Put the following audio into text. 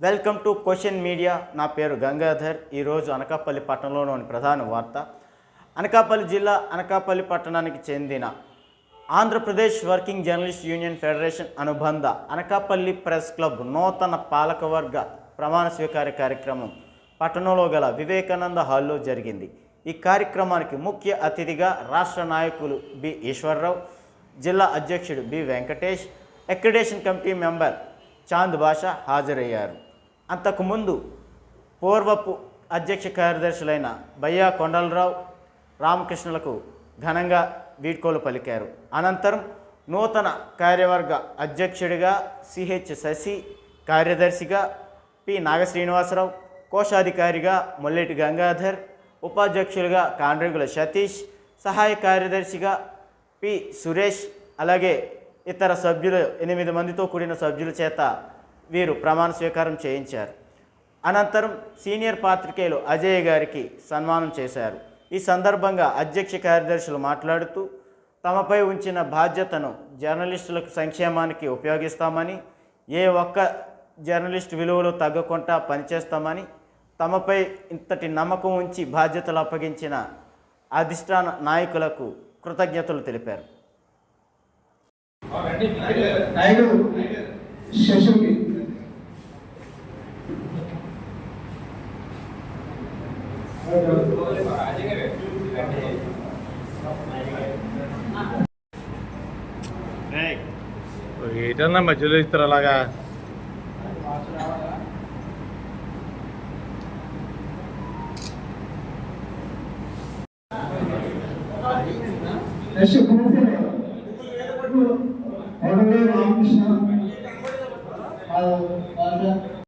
Welcome to question media. నా పేరు గంగాధర్. ఈరోజు అనకాపల్లి పట్టణంలోని ప్రధాన వార్త. అనకాపల్లి జిల్లా అనకాపల్లి పట్టణానికి చెందిన Andhra Pradesh working journalist union federation అనుబంధ అనకాపల్లి ప్రెస్ క్లబ్ నూతన పాలకవర్గ ప్రమాణ స్వీకార కార్యక్రమం పట్టణంలో గల వివేకానంద హాల్లో జరిగింది. ఈ కార్యక్రమానికి ముఖ్య అతిథిగా రాష్ట్ర నాయకులు బి. ఈశ్వరరావు జిల్లా అధ్యక్షుడు B. Venkatesh accreditation committee member Chand Basha హాజరయ్యారు. అంతకుముందు పూర్వపు అధ్యక్ష కార్యదర్శులైన బయ్యా కొండలరావు రామకృష్ణులకు ఘనంగా వీడ్కోలు పలికారు. అనంతరం నూతన కార్యవర్గ అధ్యక్షుడిగా సిహెచ్ శశి కార్యదర్శిగా పి నాగశ్రీనివాసరావు కోశాధికారిగా మొల్లెటి గంగాధర్ ఉపాధ్యక్షులుగా కాండ్రిగుల సతీష్ సహాయ కార్యదర్శిగా పి సురేష్ అలాగే ఇతర సభ్యులు ఎనిమిది మందితో కూడిన సభ్యుల చేత వీరు ప్రమాణ స్వీకారం చేయించారు. అనంతరం సీనియర్ పాత్రికేయులు అజయ్ గారికి సన్మానం చేశారు. ఈ సందర్భంగా అధ్యక్ష కార్యదర్శులు మాట్లాడుతూ తమపై ఉంచిన బాధ్యతను జర్నలిస్టులకు సంక్షేమానికి ఉపయోగిస్తామని ఏ ఒక్క జర్నలిస్ట్ విలువలు తగ్గకుండా పనిచేస్తామని తమపై ఇంతటి నమ్మకం ఉంచి బాధ్యతలు అప్పగించిన అధిష్టాన నాయకులకు కృతజ్ఞతలు తెలిపారు. ఏంటన్నా మధ్యలో ఇస్తారు అలాగా? రామకృష్ణ